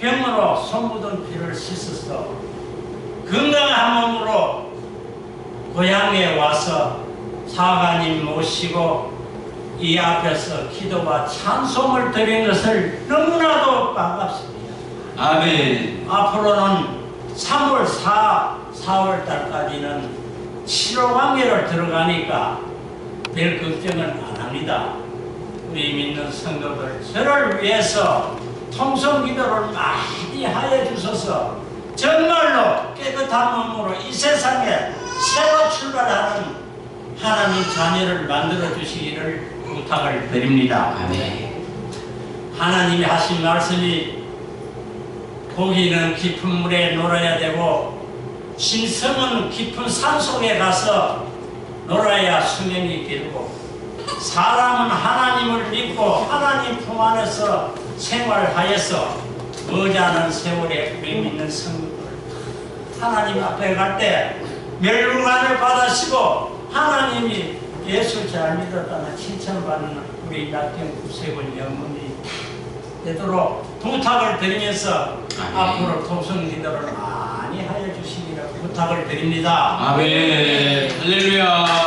병으로 손 피를 씻어서 건강한 몸으로 고향에 와서 사관님 모시고 이 앞에서 기도와 찬송을 드린 것을 너무나도 반갑습니다. 아멘. 앞으로는 3월 4, 4월 달까지는 치료 관계를 들어가니까 별 걱정은 안 합니다. 우리 믿는 성도들 저를 위해서 통성 기도를 많이 하여 주셔서 정말로 깨끗한 몸으로 이 세상에 새로 출발하는 하나님 자녀를 만들어 주시기를 부탁을 드립니다. 아멘. 하나님이 하신 말씀이 고기는 깊은 물에 놀아야 되고 신성은 깊은 산 속에 가서 놀아야 수명이 길고 사람은 하나님을 믿고 하나님 품 안에서 생활하여서 머지않은 세월에 우리 믿는 성도들 하나님 앞에 갈 때 멸류관을 받으시고 하나님이 예수 잘 믿었다는 칭찬받는 우리 낙경 구세군 영혼이 되도록 부탁을 드리면서 아멘. 앞으로 통성 기도를 많이 하여 주시기를 부탁을 드립니다. 아멘. 할렐루야.